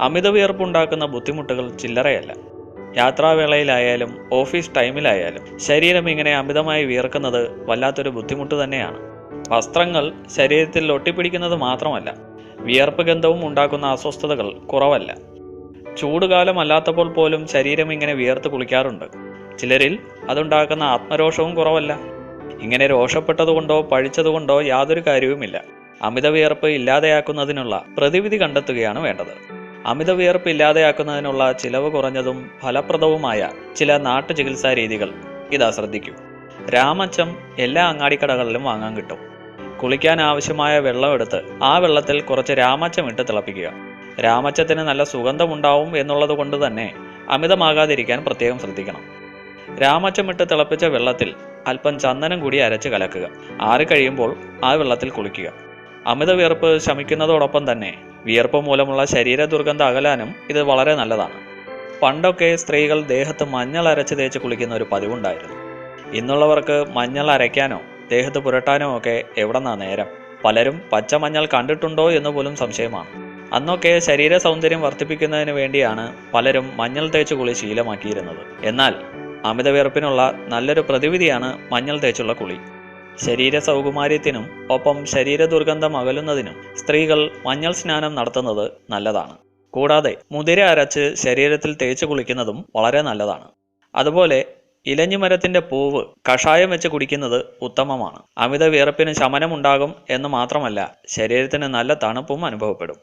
അമിത വിയർപ്പുണ്ടാക്കുന്ന ബുദ്ധിമുട്ടുകൾ ചില്ലറയല്ല. യാത്രാവേളയിലായാലും ഓഫീസ് ടൈമിലായാലും ശരീരം ഇങ്ങനെ അമിതമായി വിയർക്കുന്നത് വല്ലാത്തൊരു ബുദ്ധിമുട്ട് തന്നെയാണ്. വസ്ത്രങ്ങൾ ശരീരത്തിൽ ഒട്ടിപ്പിടിക്കുന്നത് മാത്രമല്ല വിയർപ്പ് ഗന്ധവും ഉണ്ടാക്കുന്ന അസ്വസ്ഥതകൾ കുറവല്ല. ചൂടുകാലമല്ലാത്തപ്പോൾ പോലും ശരീരം ഇങ്ങനെ വിയർത്ത് കുളിക്കാറുണ്ട്. ചിലരിൽ അതുണ്ടാക്കുന്ന ആത്മരോഷവും കുറവല്ല. ഇങ്ങനെ രോഷപ്പെട്ടതുകൊണ്ടോ പഴിച്ചതുകൊണ്ടോ യാതൊരു കാര്യവുമില്ല. അമിത വിയർപ്പ് ഇല്ലാതെയാക്കുന്നതിനുള്ള പ്രതിവിധി കണ്ടെത്തുകയാണ് വേണ്ടത്. അമിത വിയർപ്പ് ഇല്ലാതെയാക്കുന്നതിനുള്ള ചിലവ് കുറഞ്ഞതും ഫലപ്രദവുമായ ചില നാട്ടു ചികിത്സാ രീതികൾ ഇതാ ശ്രദ്ധിക്കൂ. രാമച്ചം എല്ലാ അങ്ങാടിക്കടകളിലും വാങ്ങാൻ കിട്ടും. കുളിക്കാൻ ആവശ്യമായ വെള്ളമെടുത്ത് ആ വെള്ളത്തിൽ കുറച്ച് രാമച്ചം ഇട്ട് തിളപ്പിക്കുക. രാമച്ചത്തിന് നല്ല സുഗന്ധമുണ്ടാവും എന്നുള്ളത് കൊണ്ട് തന്നെ അമിതമാകാതിരിക്കാൻ പ്രത്യേകം ശ്രദ്ധിക്കണം. രാമച്ചം ഇട്ട് തിളപ്പിച്ച വെള്ളത്തിൽ അല്പം ചന്ദനം കൂടി അരച്ച് കലക്കുക. ആറി കഴിയുമ്പോൾ ആ വെള്ളത്തിൽ കുളിക്കുക. അമിത വിയർപ്പ് ശമിക്കുന്നതോടൊപ്പം തന്നെ വിയർപ്പ് മൂലമുള്ള ശരീര ദുർഗന്ധം അകലാനും ഇത് വളരെ നല്ലതാണ്. പണ്ടൊക്കെ സ്ത്രീകൾ ദേഹത്ത് മഞ്ഞൾ അരച്ച് തേച്ച് കുളിക്കുന്ന ഒരു പതിവുണ്ടായിരുന്നു. ഇന്നുള്ളവർക്ക് മഞ്ഞൾ അരയ്ക്കാനോ ദേഹത്ത് പുരട്ടാനോ ഒക്കെ എവിടെന്നാ നേരം? പലരും പച്ചമഞ്ഞൾ കണ്ടിട്ടുണ്ടോ എന്ന് പോലും സംശയമാണ്. അന്നൊക്കെ ശരീര സൗന്ദര്യം വർദ്ധിപ്പിക്കുന്നതിന് വേണ്ടിയാണ് പലരും മഞ്ഞൾ തേച്ച് കുളി ശീലമാക്കിയിരുന്നത്. എന്നാൽ അമിത വിയർപ്പിനുള്ള നല്ലൊരു പ്രതിവിധിയാണ് മഞ്ഞൾ തേച്ചുള്ള കുളി. ശരീര സൗകുമാര്യത്തിനും ഒപ്പം ശരീര ദുർഗന്ധം അകലുന്നതിനും സ്ത്രീകൾ മഞ്ഞൾ സ്നാനം നടത്തുന്നത് നല്ലതാണ്. കൂടാതെ മുതിര അരച്ച് ശരീരത്തിൽ തേച്ച് കുളിക്കുന്നതും വളരെ നല്ലതാണ്. അതുപോലെ ഇലഞ്ഞിമരത്തിന്റെ പൂവ് കഷായം വെച്ച് കുടിക്കുന്നത് ഉത്തമമാണ്. അമിത വിയർപ്പിന് ശമനമുണ്ടാകും എന്ന് മാത്രമല്ല ശരീരത്തിന് നല്ല തണുപ്പും അനുഭവപ്പെടും.